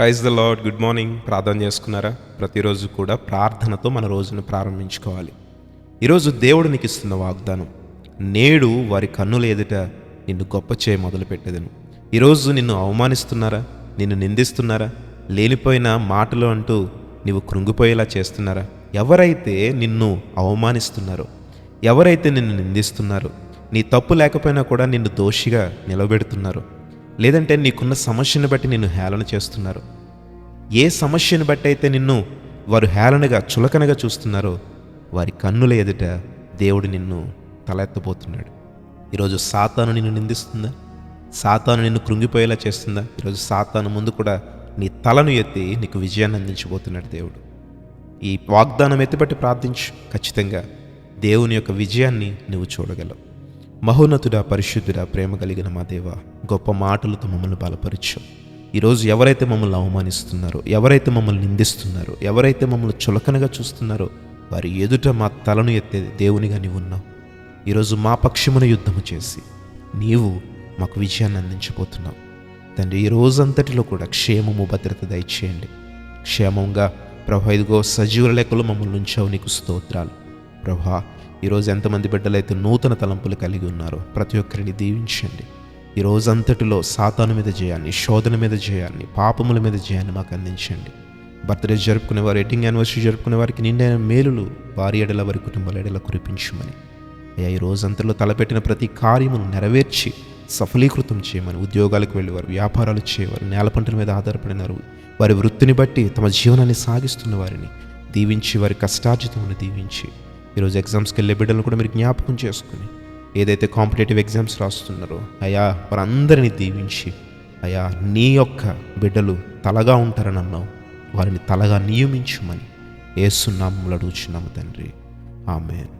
Praise the Lord good morning. ప్రార్థన చేసుకున్నారా? ప్రతిరోజు కూడా ప్రార్థనతో మన రోజును ప్రారంభించుకోవాలి. ఈరోజు దేవుడు నీకు ఇస్తున్న వాగ్దానం నేడు వారి కన్నుల ఎదుట నిన్ను గొప్ప చేయ మొదలుపెట్టేదను. ఈరోజు నిన్ను అవమానిస్తున్నారా? నిన్ను నిందిస్తున్నారా? లేనిపోయిన మాటలు అంటూ నీవు కృంగిపోయేలా చేస్తున్నారా? ఎవరైతే నిన్ను అవమానిస్తున్నారో ఎవరైతే నిన్ను నిందిస్తున్నారో నీ తప్పు లేకపోయినా కూడా నిన్ను దోషిగా నిలబెడుతున్నారో లేదంటే నీకున్న సమస్యను బట్టి నిన్ను హేళన చేస్తున్నారు. ఏ సమస్యను బట్టి అయితే నిన్ను వారు హేళనగా చులకనగా చూస్తున్నారో వారి కన్నుల ఎదుట దేవుడు నిన్ను తలెత్తబోతున్నాడు. ఈరోజు సాతాను నిన్ను నిందిస్తుందా? సాతాను నిన్ను కృంగిపోయేలా చేస్తుందా? ఈరోజు సాతాను ముందు కూడా నీ తలను ఎత్తి నీకు విజయాన్ని అందించబోతున్నాడు దేవుడు. ఈ వాగ్దానం ఎత్తిపట్టి ప్రార్థించు. ఖచ్చితంగా దేవుని యొక్క విజయాన్ని నువ్వు చూడగలవు. మహోన్నతుడా పరిశుద్ధుడా ప్రేమ కలిగిన మా దేవ గొప్ప మాటలతో మమ్మల్ని బలపరచు. ఈరోజు ఎవరైతే మమ్మల్ని అవమానిస్తున్నారో ఎవరైతే మమ్మల్ని నిందిస్తున్నారో ఎవరైతే మమ్మల్ని చులకనగా చూస్తున్నారో వారి ఎదుట మా తలను ఎత్తే దేవునిగా నీవు ఉన్నావు. ఈరోజు మా పక్షమున యుద్ధము చేసి నీవు మాకు విజయాన్ని అందించబోతున్నావు. తండ్రి ఈ రోజంతటిలో కూడా క్షేమము భద్రత దయచేయండి. క్షేమంగా ప్రభా ఇదిగో సజీవుల లెక్కలు మమ్మల్ని ఉంచావు నీకు స్తోత్రాలు. ప్రభా ఈరోజు ఎంతమంది బిడ్డలైతే నూతన తలంపులు కలిగి ఉన్నారో ప్రతి ఒక్కరిని దీవించండి. ఈ రోజంతటిలో సాతాను మీద జయాన్ని శోధన మీద జయాన్ని పాపముల మీద జయాన్ని మాకు అందించండి. బర్త్డే జరుపుకునే వారు ఎడ్డింగ్ యానివర్సరీ జరుపుకునే వారికి నిండైన మేలులు వారి ఎడల వారి కుటుంబాల ఎడల కురిపించమని. అయ్యా ఈ రోజంతలో తలపెట్టిన ప్రతి కార్యమును నెరవేర్చి సఫలీకృతం చేయమని ఉద్యోగాలకు వెళ్ళేవారు వ్యాపారాలు చేయవారు నేల పంటల మీద ఆధారపడినారు వారి వృత్తిని బట్టి తమ జీవనాన్ని సాగిస్తున్న వారిని దీవించి వారి కష్టార్జితమును దీవించి ఈరోజు ఎగ్జామ్స్కి వెళ్ళే బిడ్డలను కూడా మీరు జ్ఞాపకం చేసుకుని ఏదైతే కాంపిటేటివ్ ఎగ్జామ్స్ రాస్తున్నారో అయా వారందరినీ దీవించి అయా నీ యొక్క బిడ్డలు తలగా ఉంటారని అన్నావు. వారిని తలగా నియమించమని ఏసునామములు అడుగుచున్నాము తండ్రి. ఆమెన్.